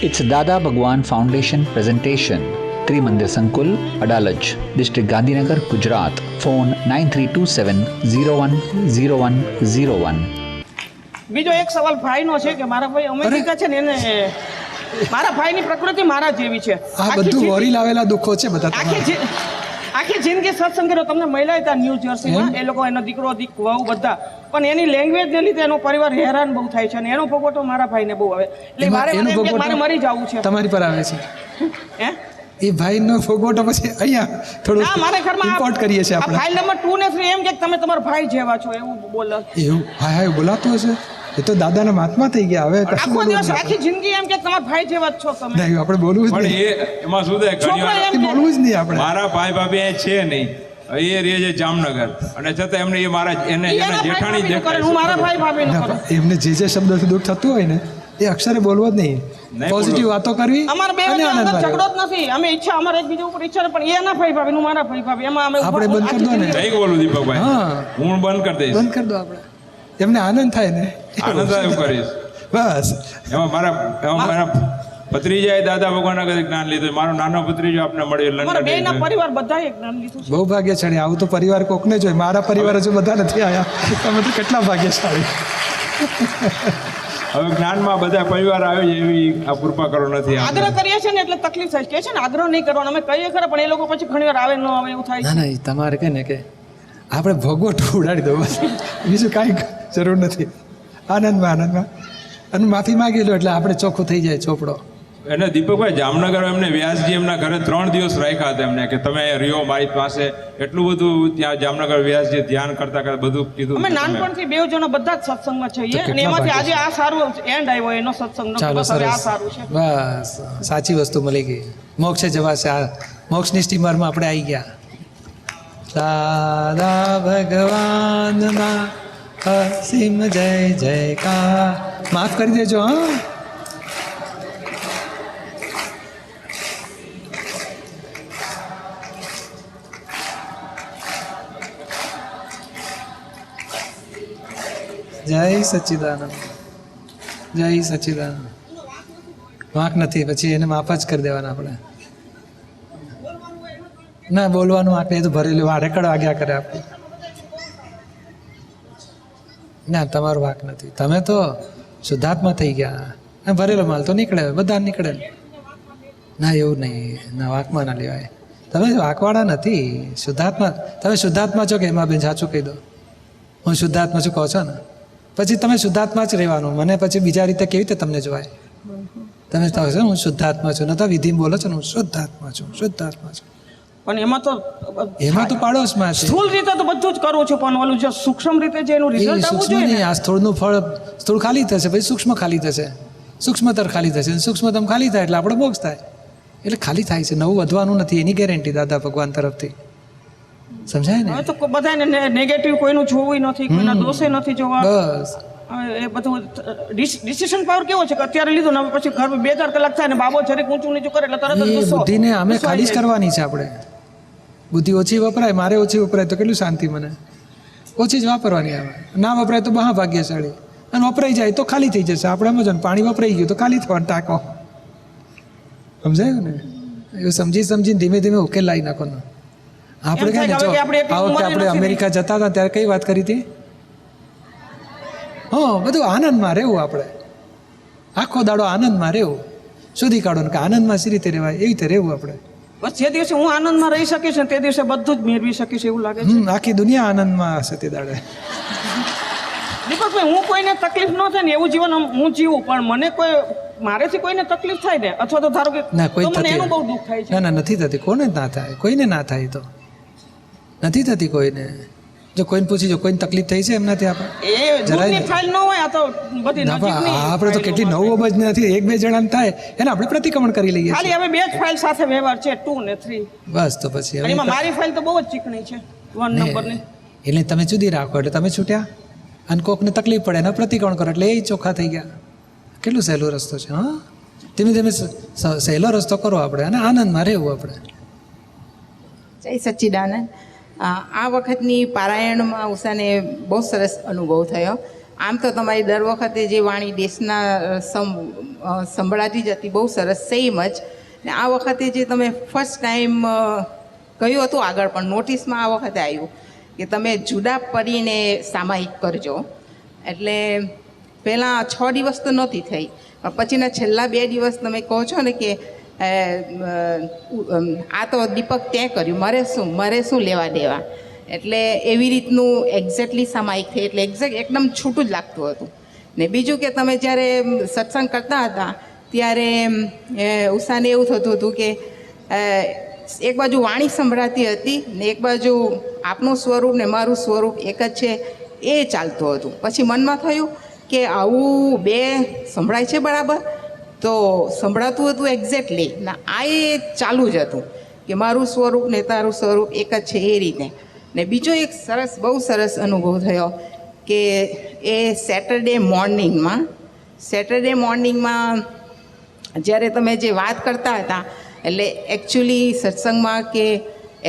It's Dada Bhagwan Foundation presentation. Trimandir Sankul, Adalaj, District Gandhinagar, Gujarat. Phone 9327 બીજો એક સવાલ ભાઈનો છે કે મારા ભાઈ અમેરિકા છે ને એને મારા ભાઈની પ્રકૃતિ મારા જેવી છે આ બધું વરી લાવેલા દુઃખો છે બધા આખી આખી જિંદગી સત્સંગ કર્યો તમને મળ્યા હતા ન્યૂ જર્સીમાં એ લોકો એનો દીકરો દીક વહુ બધા. પણ એની લેંગ્વેજને લીધે એનો પરિવાર હેરાન બહુ થાય છે અને એનો ભોગવટો મારા ભાઈને બહુ આવે. એટલે મારે મારે મરી જવું છે. તમારી પર આવે છે. હે? એ ભાઈનો ફોગોટો પછી અહીંયા થોડું ના મારે ઘરમાં ઇમ્પોર્ટ કરીએ છીએ આપણે. ફાઇલ નંબર ટુ ને થ્રી એમ કે તમે તમારા ભાઈ જેવા છો એવું બોલો. એવું? હા હા બોલાતું હશે? એ તો દાદાના મહાત્મા થઈ ગયા. હવે આખો દિવસ આખી જિંદગી એમ કે તમારા ભાઈ જેવા છો તમે. નહીં આપણે બોલવું જ પણ નહીં. એ એમાં શું થાય? બોલવું જ નહીં આપણે. મારા ભાઈ ભાભી એ છે નહીં. એ રહે છે જામનગર. અને છતાં એમને એ મારા એને એને જેઠાણી દેખાય હું મારા ભાઈ ભાભી ના, કરું. એમને જે જે શબ્દથી દુઃખ થતું હોય ને એ અક્ષરે બોલવો જ નહીં. નહીં પોઝિટિવ વાતો કરવી અમારે બે અંદર ઝઘડો જ નથી. અમે ઈચ્છા અમારે એકબીજા ઉપર ઈચ્છા પણ એના ભાઈ ભાભી નું મારા ભાઈ ભાભી. એમાં અમે આપણે બંધ કરી દો ને. નહીં બોલું દીપકભાઈ? હા. હું બંધ કરી દઈશ. બંધ કરી દો આપણે. એમને આનંદ થાય ને. આનંદ એવું કરીશ બસ. એમાં મારા એમાં મારા ભત્રીજાએ દાદા ભગવાનના કદી જ્ઞાન લીધું મારો નાનો ભત્રીજો આપને મળ્યો લંડન બે ના લંડન પરિવાર બધાય જ્ઞાન લીધું છે. બહુ ભાગ્યશાળી. આવું તો પરિવાર કોકને જોઈએ મારા પરિવાર હજુ બધા નથી આવ્યા તમે તો કેટલા ભાગ્યશાળી. હવે જ્ઞાનમાં બધા પરિવાર આવે છે એવી આ કૃપા કરો નથી આગ્રહ કરીએ છીએ ને એટલે તકલીફ થાય છે. કે છે ને આગ્રહ નહીં કરવાનો. અમે કહીએ ખરા પણ એ લોકો પછી ઘણી વાર આવે ન આવે એવું થાય ના ના તમારે કે ને કે આપણે ભગવટ ઉડાડી દો બીજું કાંઈ જરૂર નથી. આનંદમાં આનંદમાં. અને માફી માગી લો એટલે આપણે ચોખ્ખું થઈ જાય ચોપડો. એને દીપકભાઈ જામનગર એમને વ્યાસજી એમના ઘરે ત્રણ દિવસ રાખ્યા હતા એમને કે તમે રહ્યો મારી પાસે. એટલું બધું ત્યાં જામનગર વ્યાસજી ધ્યાન કરતા કરતા બધું કીધું અમે નાનપણથી બે જણો બધા જ સત્સંગમાં છીએ. અને એમાંથી આજે આ સારું એન્ડ આવ્યો એનો સત્સંગ ચાલો બસ સરસ. સારું છે. બસ સાચી વસ્તુ મળી ગઈ. મોક્ષે જવાશે આ. મોક્ષની સ્ટીમરમાં આપણે આવી ગયા. દાદા ભગવાનના અસીમ જય જયકાર માફ કરી દેજો હા જય સચ્ચિદાનંદ જય સચ્ચિદાનંદ વાંક નથી પછી એને માફ જ કરી દેવાના આપણે. ના, બોલવાનું આપે, એ તો ભરેલું, આ રેકડ વાગ્યા કરે આપણે. ના, તમારો વાંક નથી. તમે તો શુદ્ધાત્મા થઈ ગયા. ભરેલો માલ તો નીકળે બધા નીકળે. ના, એવું નહીં. ના, વાંકમાં ના લેવાય. તમે વાંકવાળા નથી. શુદ્ધાત્મા, તમે શુદ્ધાત્મા છો કે એમાં બેન સાચું કહી દો? હું શુદ્ધાત્મા છું, કહો છો ને? પછી તમે શુદ્ધાત્મા જ રહેવાનું. મને પછી બીજા રીતે કેવી રીતે તમને જોવાય? તમે કહો છો, હું શુદ્ધાત્મા છું. ન તો વિધિ બોલો છો ને, હું શુદ્ધાત્મા છું શુદ્ધાત્મા છું. પણ એમાં તો એમાં તો પાડોશમાં છે. સ્થૂળ રીતે તો બધું જ કરવું છે પણ ઓલું જે સૂક્ષ્મ રીતે જે એનું રિઝલ્ટ આવવું જોઈએ આ સ્થૂળનું ફળ સ્થૂળ ખાલી થશે પછી સૂક્ષ્મ ખાલી થશે. સૂક્ષ્મતર ખાલી થશે સૂક્ષ્મતમ ખાલી થાય એટલે આપણે મોક્ષ થાય. એટલે ખાલી થાય છે નવું વધવાનું નથી એની ગેરંટી દાદા ભગવાન તરફથી. સમજાય ને? તો બધાને નેગેટિવ કોઈનું જોવું નથી કોઈના દોષે નથી જોવા. બસ. એ બધું ડિસિશન પાવર કેવો છે કે અત્યારે લીધું ને પછી ઘર બે ચાર કલાક થાય ને બાબો જરીક ઊંચું નીચું કરે એટલે તરત જ બુદ્ધિને અમે ખાલી જ કરવાની છે આપણે. બુદ્ધિ ઓછી વપરાય મારે ઓછી વપરાય તો કેટલું શાંતિ મને? ઓછી જ વાપરવાની આવે. ના વપરાય તો મહા ભાગ્યશાળી અને વપરાઈ જાય તો ખાલી થઈ જશે. આપણે એમ જ ને, પાણી વપરાઈ ગયું તો ખાલી થવાનું ટાંકો. સમજાયું ને? એવું સમજી સમજીને ધીમે ધીમે ઉકેલ લાવી નાખવાનો. આપણે કઈ જો આ વખતે આપણે અમેરિકા જતા હતા ત્યારે કઈ વાત કરી હતી? હા બધું આનંદમાં રહેવું આપણે. આખો દાડો આનંદમાં રહેવું. શોધી કાઢો ને કે આનંદમાં સી રીતે રહેવાય? એવી રીતે રહેવું આપણે. બસ જે દિવસે હું આનંદમાં રહી શકીશ ને તે દિવસે બધું જ મેળવી શકીશ એવું લાગે છે. આખી દુનિયા આનંદમાં હશે તે દાડે. દીપકભાઈ હું કોઈને તકલીફ ન થાય ને એવું જીવન હું જીવું પણ મને કોઈ મારેથી કોઈને તકલીફ થાય ને? અથવા તો ધારો કે ના કોઈ મને એનું બહુ દુઃખ થાય છે. ના ના નથી થતી. કોને ના થાય? કોઈને ના થાય તો. નથી થતી કોઈને. જો કોઈને પૂછી જો કોઈને તકલીફ થઈ છે એમનાથી આપણે? એ જરાય ફાઇલ ન હોય આ તો બધી ના નજીકની આપણે તો કેટલી નવ અબજ નથી. એક બે જણાને થાય એને આપણે પ્રતિક્રમણ કરી લઈએ ખાલી હવે બે જ ફાઇલ સાથે વ્યવહાર છે 2 ને 3 બસ તો પછી એમાં મારી ફાઇલ તો બહુ જ ચીકણી છે વન ને, નંબરની એટલે તમે જુદી રાખો એટલે તમે છૂટ્યા? અને કોકને તકલીફ પડે એના પ્રતિક્રમણ કરો. એટલે એ ચોખ્ખા થઈ ગયા. કેટલું સહેલો રસ્તો છે હા? ધીમે ધીમે સહેલો રસ્તો કરો આપણે અને આનંદમાં રહેવું આપણે. જય સચ્ચિદાનંદ આ વખતની પારાયણમાં ઉષાને બહુ સરસ અનુભવ થયો. આમ તો તમારી દર વખતે જે વાણી દેશના સંભળાતી જ હતી, બહુ સરસ સેમ જ. ને આ વખતે જે તમે ફર્સ્ટ ટાઈમ કહ્યું હતું, આગળ પણ નોટિસમાં આ વખતે આવ્યું કે તમે જુદા પડીને સામાયિક કરજો. એટલે પહેલાં છ દિવસ તો નહોતી થઈ, પણ પછીના છેલ્લા બે દિવસ તમે કહો છો ને કે આ તો દીપક ત્યાં કર્યું. મારે શું મારે શું લેવા દેવા? એટલે એવી રીતનું એક્ઝેક્ટલી સામાયિક થઈ, એટલે એક્ઝેક્ટ એકદમ છૂટું જ લાગતું હતું. ને બીજું કે તમે જ્યારે સત્સંગ કરતા હતા, ત્યારે ઉષાને એવું થતું હતું કે એક બાજુ વાણી સંભળાતી હતી ને એક બાજુ આપનું સ્વરૂપ ને મારું સ્વરૂપ એક જ છે, એ ચાલતું હતું. પછી મનમાં થયું કે આવું બે સંભળાય છે બરાબર તો સંભળાતું હતું એક્ઝેક્ટલી ના આ એ ચાલુ જ હતું કે મારું સ્વરૂપ ને તારું સ્વરૂપ એક જ છે એ રીતે. ને બીજો એક સરસ, બહુ સરસ અનુભવ થયો કે એ સેટરડે મોર્નિંગમાં સેટરડે મોર્નિંગમાં જ્યારે તમે જે વાત કરતા હતા, એટલે એકચ્યુઅલી સત્સંગમાં કે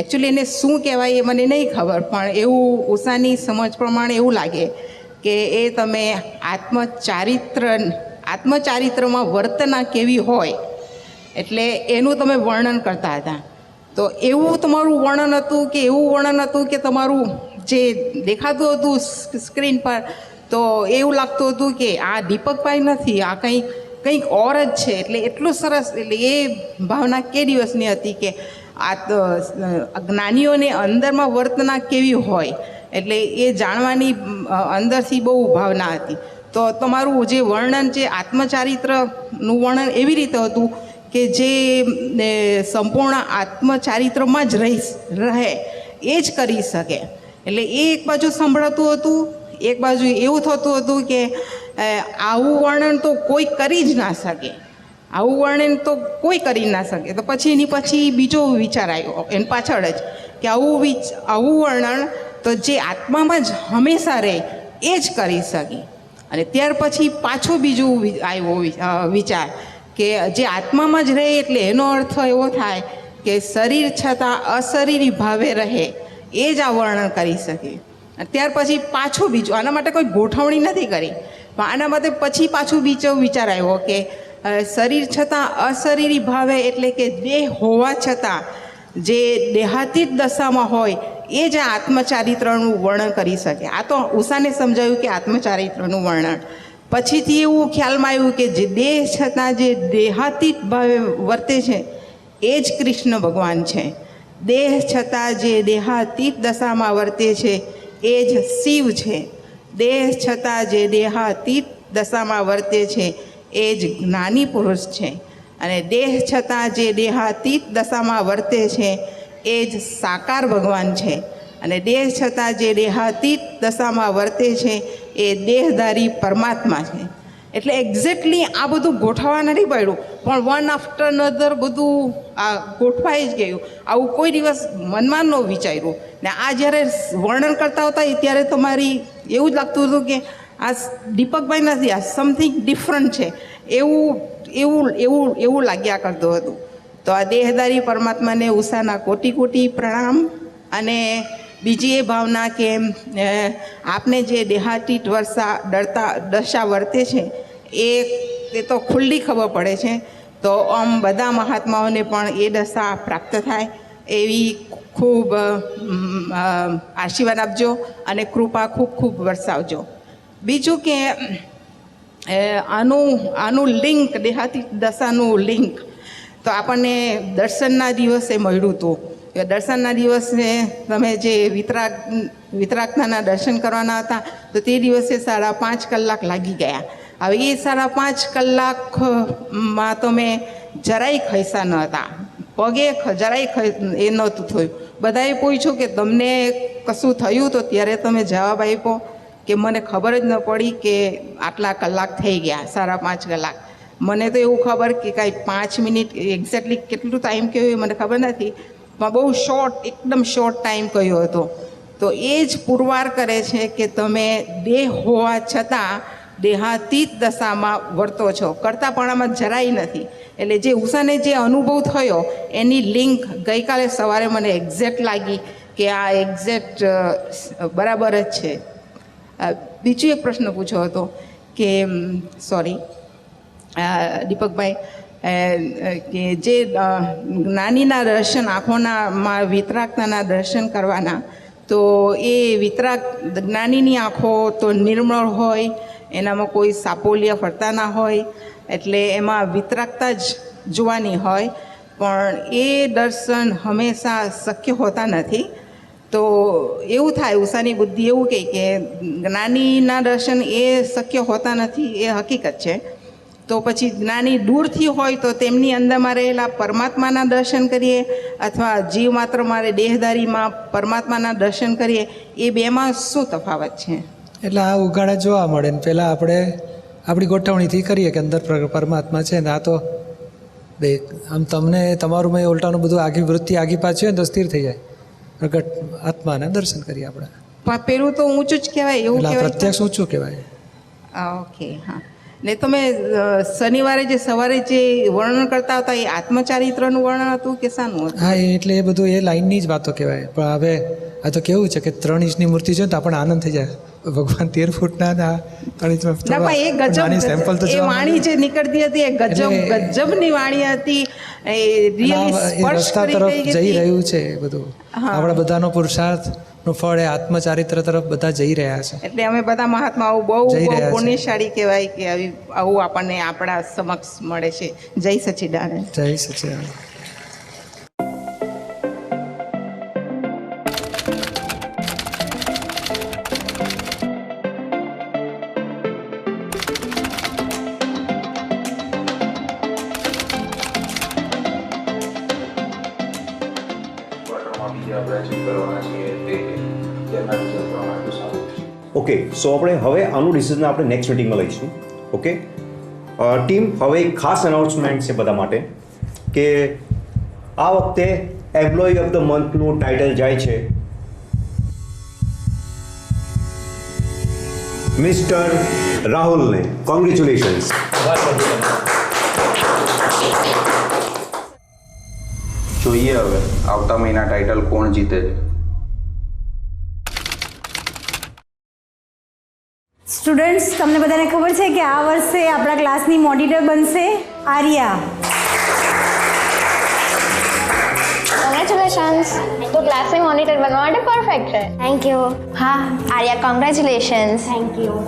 એકચ્યુઅલી એને શું કહેવાય એ મને નહીં ખબર, પણ એવું ઉષાની સમજ પ્રમાણે એવું લાગે કે એ તમે આત્મચારિત્ર આત્મચારિત્રમાં વર્તના કેવી હોય, એટલે એનું તમે વર્ણન કરતા હતા. તો એવું તમારું વર્ણન હતું કે એવું વર્ણન હતું કે તમારું જે દેખાતું હતું સ્ક્રીન પર, તો એવું લાગતું હતું કે આ દીપકભાઈ નથી, આ કંઈક કંઈક ઓર જ છે. એટલે એટલું સરસ, એટલે એ ભાવના કે દિવસની હતી કે આ જ્ઞાનીઓને અંદરમાં વર્તના કેવી હોય, એટલે એ જાણવાની અંદરથી બહુ ભાવના હતી. તો તમારું જે વર્ણન, જે આત્મચારિત્રનું વર્ણન એવી રીતે હતું કે જે સંપૂર્ણ આત્મચારિત્રમાં જ રહી, રહે, એ જ કરી શકે. એટલે એ એક બાજુ સંભળાતું હતું, એક બાજુ એવું થતું હતું કે આવું વર્ણન તો કોઈ કરી જ ના શકે. આવું વર્ણન તો કોઈ કરી ના શકે. તો પછી એની પછી બીજો વિચાર આવ્યો, એની પાછળ જ, કે આવું વિચ, આવું વર્ણન તો જે આત્મામાં જ હંમેશા રહે, એ જ કરી શકે. અને ત્યાર પછી પાછો બીજું આવ્યો વિચાર કે જે આત્મામાં જ રહે એટલે એનો અર્થ એવો થાય કે શરીર છતાં અશરીરી ભાવે રહે, એ જ આ વર્ણન કરી શકે. ત્યાર પછી પાછું બીજું, આના માટે કોઈ ગોઠવણી નથી કરી, પણ આના માટે પછી પાછું બીજો વિચાર આવ્યો કે શરીર છતાં અશરીરી ભાવે એટલે કે દેહ હોવા છતાં જે દેહાતીત દશામાં હોય એ જ આત્મચારિત્રનું વર્ણન કરી શકે. આ તો ઉષાને સમજાયું કે આત્મચારિત્રનું વર્ણન. પછીથી એવું ખ્યાલમાં આવ્યું કે જે દેહ છતાં જે દેહાતીત ભાવે વર્તે છે, એ જ કૃષ્ણ ભગવાન છે. દેહ છતાં જે દેહાતીત દશામાં વર્તે છે, એ જ શિવ છે. દેહ છતાં જે દેહાતીત દશામાં વર્તે છે, એ જ જ્ઞાની પુરુષ છે. અને દેહ છતાં જે દેહાતીત દશામાં વર્તે છે એ જ સાકાર ભગવાન છે. અને દેહ છતાં જે દેહાતીત દશામાં વર્તે છે, એ દેહધારી પરમાત્મા છે. એટલે એક્ઝેક્ટલી આ બધું ગોઠવવા નથી પડ્યું. પણ વન આફ્ટર અનધર બધું આ ગોઠવાઈ જ ગયું. આવું કોઈ દિવસ મનમાં ન વિચાર્યું. ને આ જ્યારે વર્ણન કરતા હતા ત્યારે તમારી એવું જ લાગતું હતું કે આ દીપકભાઈ નથી આ સમથિંગ ડિફરન્ટ છે. એવું એવું એવું એવું લાગ્યા કરતું હતું. તો આ દેહદારી પરમાત્માને ઉષાના કોટી કોટી પ્રણામ અને બીજી એ ભાવના કે આપને જે દેહાતીત વર્ષા ડરતા દશા વર્તે છે, એ તે તો ખુલ્લી ખબર પડે છે. તો આમ બધા મહાત્માઓને પણ એ દશા પ્રાપ્ત થાય એવી ખૂબ આશીર્વાદ આપજો અને કૃપા ખૂબ ખૂબ વરસાવજો. બીજું કે આનું આનું લિંક દેહાતી દશાનું લિંક તો આપણને દર્શનના દિવસે મળ્યું હતું દર્શનના દિવસે તમે જે વિતરાગ વિતરાગતાના દર્શન કરવાના હતા, તો તે દિવસે સાડા પાંચ કલાક લાગી ગયા. હવે એ સાડા પાંચ કલાકમાં તમે જરાય ખૈસા ન હતા. પગે જરાય એ નહોતું થયું. બધાએ પૂછ્યું કે તમને કશું થયું? તો ત્યારે તમે જવાબ આપ્યો કે મને ખબર જ ન પડી કે આટલા કલાક થઈ ગયા, સાડા પાંચ કલાક. મને તો એવું ખબર કે કાંઈ પાંચ મિનિટ એક્ઝેક્ટલી કેટલું ટાઈમ કહ્યું એ મને ખબર નથી, પણ બહુ શોર્ટ એકદમ શોર્ટ ટાઈમ કહ્યો હતો. તો એ જ પુરવાર કરે છે કે તમે દેહ હોવા છતાં દેહાતીત દશામાં વર્તો છો. કરતાપણામાં જરાય નથી. એટલે જે ઉષાને જે અનુભવ થયો, એની લિંક ગઈકાલે સવારે મને એક્ઝેક્ટ લાગી કે આ એક્ઝેક્ટ બરાબર જ છે. બીજો એક પ્રશ્ન પૂછ્યો હતો કે સોરી દીપકભાઈ કે જે જ્ઞાનીના દર્શન, આંખોનામાં વિતરાગતાના દર્શન કરવાના, તો એ વિતરાગ જ્ઞાનીની આંખો તો નિર્મળ હોય, એનામાં કોઈ સાપોલિયા ફરતા ના હોય, એટલે એમાં વિતરાગતા જ જોવાની હોય, પણ એ દર્શન હંમેશા શક્ય હોતા નથી. તો એવું થાય, ઉષાની બુદ્ધિ એવું કહે કે જ્ઞાનીના દર્શન એ શક્ય હોતા નથી, એ હકીકત છે. તો પછી જ્ઞાની દૂરથી હોય તો તેમની અંદરમાં રહેલા પરમાત્માના દર્શન કરીએ અથવા જીવ માત્ર મારે દેહદારીમાં પરમાત્માના દર્શન કરીએ એ બેમાં શું તફાવત છે? એટલે આ ઉઘાડા જોવા મળે ને પહેલાં આપણે આપણી ગોઠવણીથી કરીએ કે અંદર પરમાત્મા છે ને આ તો બે આમ તમને તમારું મેં ઉલટાનું બધું આગી વૃત્તિ આગી પાછી હોય ને તો સ્થિર થઈ જાય. પ્રગટ આત્માને દર્શન કરીએ આપણે. પણ પેલું તો ઊંચું જ કહેવાય એવું પ્રત્યક્ષ ઊંચું કહેવાય. ઓકે હા. ને તમે શનિવારે જે સવારે જે વર્ણન કરતા હતા એ આત્મચારિત્રનું વર્ણન હતું કે શાનું હતું? હા એટલે એ બધું એ લાઈનની જ વાતો કહેવાય. પણ હવે આ તો કેવું છે કે ત્રણ ઇંચની મૂર્તિ છે તો આપણને આનંદ થઈ જાય. ભગવાન તેર ફૂટના હતા ત્રણ ઇંચમાં એ થોડા સેમ્પલ તો એ વાણી જે નીકળતી હતી એ ગજબ ગજબની વાણી હતી એ રિયલી સ્પર્શ તરફ જઈ રહ્યું છે એ બધું. આપણા બધાનો પુરુષાર્થનું ફળ એ આત્મચારિત્ર તરફ બધા જઈ રહ્યા છે. એટલે અમે બધા મહાત્માઓ બહુ જઈ રહ્યા છે. પુણ્યશાળી કહેવાય કે આવી આવું આપણને આપણા સમક્ષ મળે છે. જય સચિદાનંદ. જય સચિદાનંદ. બીજા આપણે કરવાના છીએ ઓકે સો આપણે હવે આનું ડિસિઝન આપણે નેક્સ્ટ મિટિંગમાં લઈશું. ઓકે ટીમ હવે એક ખાસ અનાઉન્સમેન્ટ છે બધા માટે કે આ વખતે એમ્પ્લોય ઓફ ધ મંથનું ટાઇટલ જાય છે. મિસ્ટર રાહુલને. કોંગ્રેચ્યુલેશન્સ જોઈએ હવે, આવતા મહિના ટાઇટલ કોણ જીતે છે? સ્ટુડન્ટ્સ તમને બધાને ખબર છે કે આ વર્ષે આપણા ક્લાસની મોનિટર બનશે આર્યા. કોંગ્રેચ્યુલેશન્સ તો ક્લાસની મોનિટર બનવા માટે પરફેક્ટ છે. થેન્ક યુ હા Arya congratulations thank you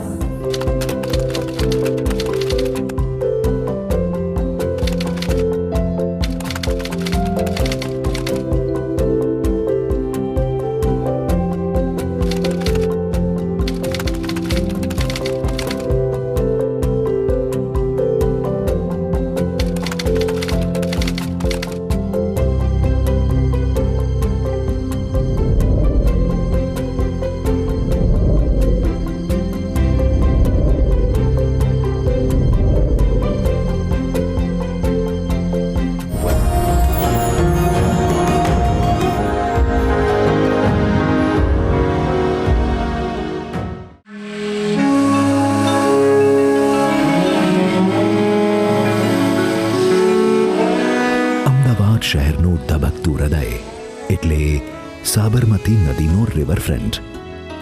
Sabarmati નદીનો રિવરફ્રન્ટ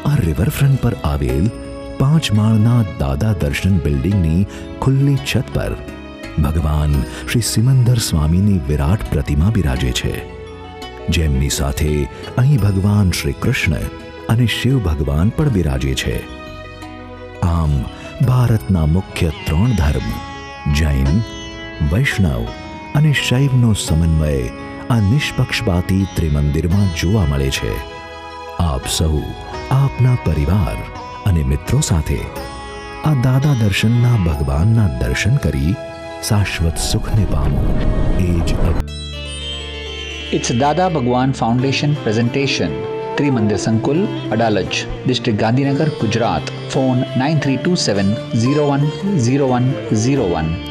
આ રિવરફ્રન્ટ પર આવેલ પાંચ માળના દાદા દર્શન બિલ્ડિંગની ખુલ્લી છત પર ભગવાન શ્રી સિમંદર સ્વામીની વિરાટ પ્રતિમા બિરાજે છે. જેમની સાથે અહીં ભગવાન શ્રી કૃષ્ણ અને શિવ ભગવાન પણ બિરાજે છે. આમ ભારતના મુખ્ય ત્રણ ધર્મ જૈન, વૈષ્ણવ અને શૈવનો સમન્વય આ નિષ્પક્ષપાતી ત્રિમંદિરમાં જોવા મળે છે આપ સૌ આપના પરિવાર અને મિત્રો સાથે આ દાદા દર્શનના ભગવાનના દર્શન કરી શાશ્વત સુખને પામો એ જ અભ- It's Dada Bhagwan Foundation presentation. Trimandir Sankul, Adalaj, District Gandhinagar, Gujarat. Phone 9327 010101.